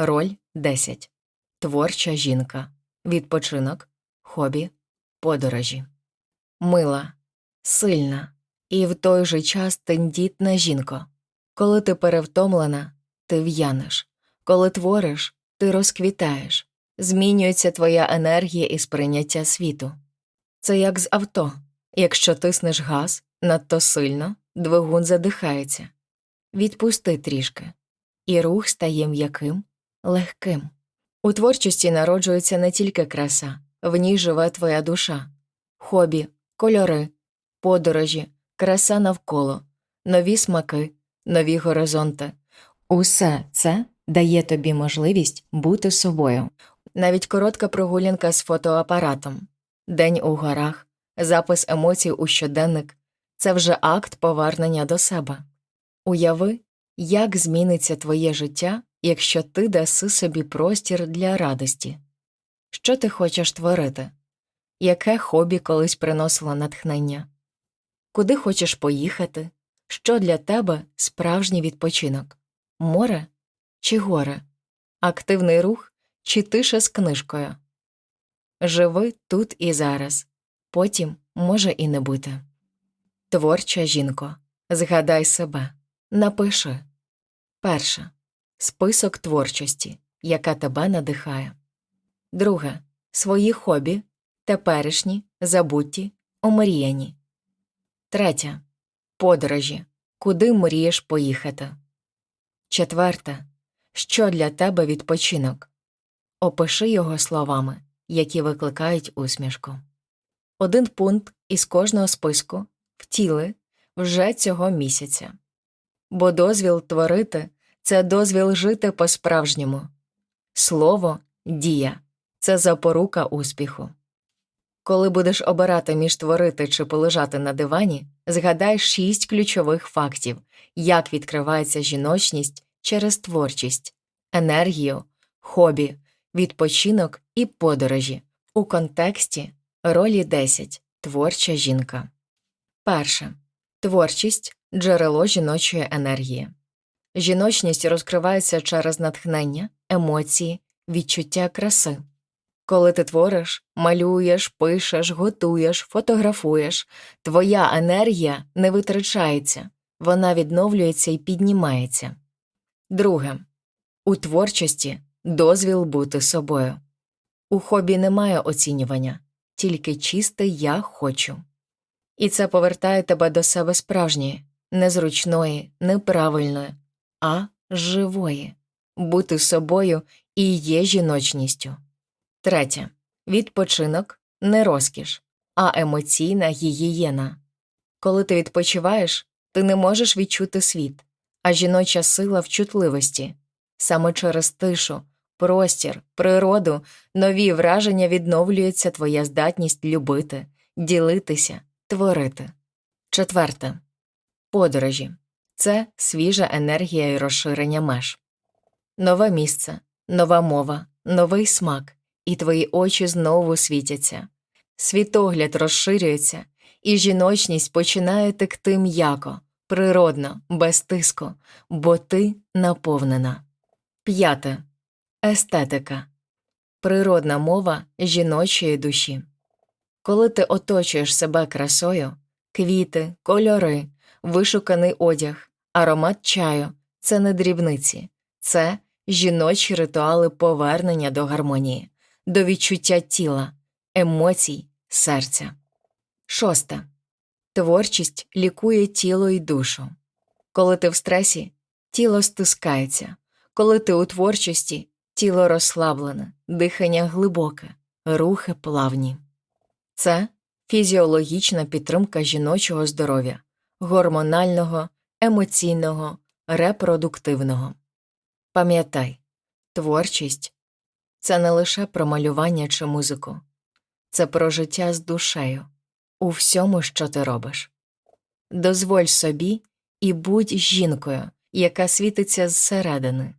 Роль 10. Творча жінка. Відпочинок. Хобі. Подорожі. Мила, сильна і в той же час тендітна жінко. Коли ти перевтомлена, ти в'янеш. Коли твориш, ти розквітаєш. Змінюється твоя енергія і сприйняття світу. Це як з авто. Якщо тиснеш газ надто сильно, двигун задихається. Відпусти трішки, і рух стає м'яким, легким. У творчості народжується не тільки краса, в ній живе твоя душа, хобі, кольори, подорожі, краса навколо, нові смаки, нові горизонти. Усе це дає тобі можливість бути собою. Навіть коротка прогулянка з фотоапаратом, день у горах, запис емоцій у щоденник це вже акт повернення до себе. Уяви, як зміниться твоє життя, якщо ти даси собі простір для радості. Що ти хочеш творити? Яке хобі колись приносило натхнення? Куди хочеш поїхати? Що для тебе справжній відпочинок? Море чи горе? Активний рух чи тиша з книжкою? Живи тут і зараз, потім може і не бути. Творча жінко, згадай себе, напиши. Перше. Список творчості, яка тебе надихає. Друге. Свої хобі, теперішні, забутті, омріяні. Третє. Подорожі. Куди мрієш поїхати. Четверте. Що для тебе відпочинок? Опиши його словами, які викликають усмішку. Один пункт із кожного списку втіли вже цього місяця. Бо дозвіл творити це дозвіл жити по-справжньому. Слово дія це запорука успіху. Коли будеш обирати між творити чи полежати на дивані, згадай шість ключових фактів, як відкривається жіночність через творчість, енергію, хобі, відпочинок і подорожі у контексті ролі 10 творча жінка. Перше. Творчість джерело жіночої енергії. Жіночність розкривається через натхнення, емоції, відчуття краси. Коли ти твориш, малюєш, пишеш, готуєш, фотографуєш, твоя енергія не витрачається, вона відновлюється і піднімається. Друге. У творчості дозвіл бути собою. У хобі немає оцінювання, тільки чисте я хочу. І це повертає тебе до себе справжньої, незручної, неправильної, а живої. Бути собою і є жіночністю. Третє. Відпочинок не розкіш, а емоційна гігієна. Коли ти відпочиваєш, ти не можеш відчути світ, а жіноча сила в чутливості. Саме через тишу, простір, природу, нові враження відновлюється твоя здатність любити, ділитися, творити. Четверте. Подорожі це свіжа енергія і розширення меж. Нове місце, нова мова, новий смак, і твої очі знову світяться. Світогляд розширюється, і жіночність починає текти м'яко, природно, без тиску, бо ти наповнена. П'яте. Естетика природна мова жіночої душі. Коли ти оточуєш себе красою, квіти, кольори, вишуканий одяг, аромат чаю це не дрібниці, це жіночі ритуали повернення до гармонії, до відчуття тіла, емоцій, серця. Шосте. Творчість лікує тіло і душу. Коли ти в стресі, тіло стискається, коли ти у творчості, тіло розслаблене, дихання глибоке, рухи плавні. Це фізіологічна підтримка жіночого здоров'я, гормонального, емоційного, репродуктивного. Пам'ятай, творчість це не лише про малювання чи музику, це про життя з душею у всьому, що ти робиш. Дозволь собі і будь жінкою, яка світиться зсередини,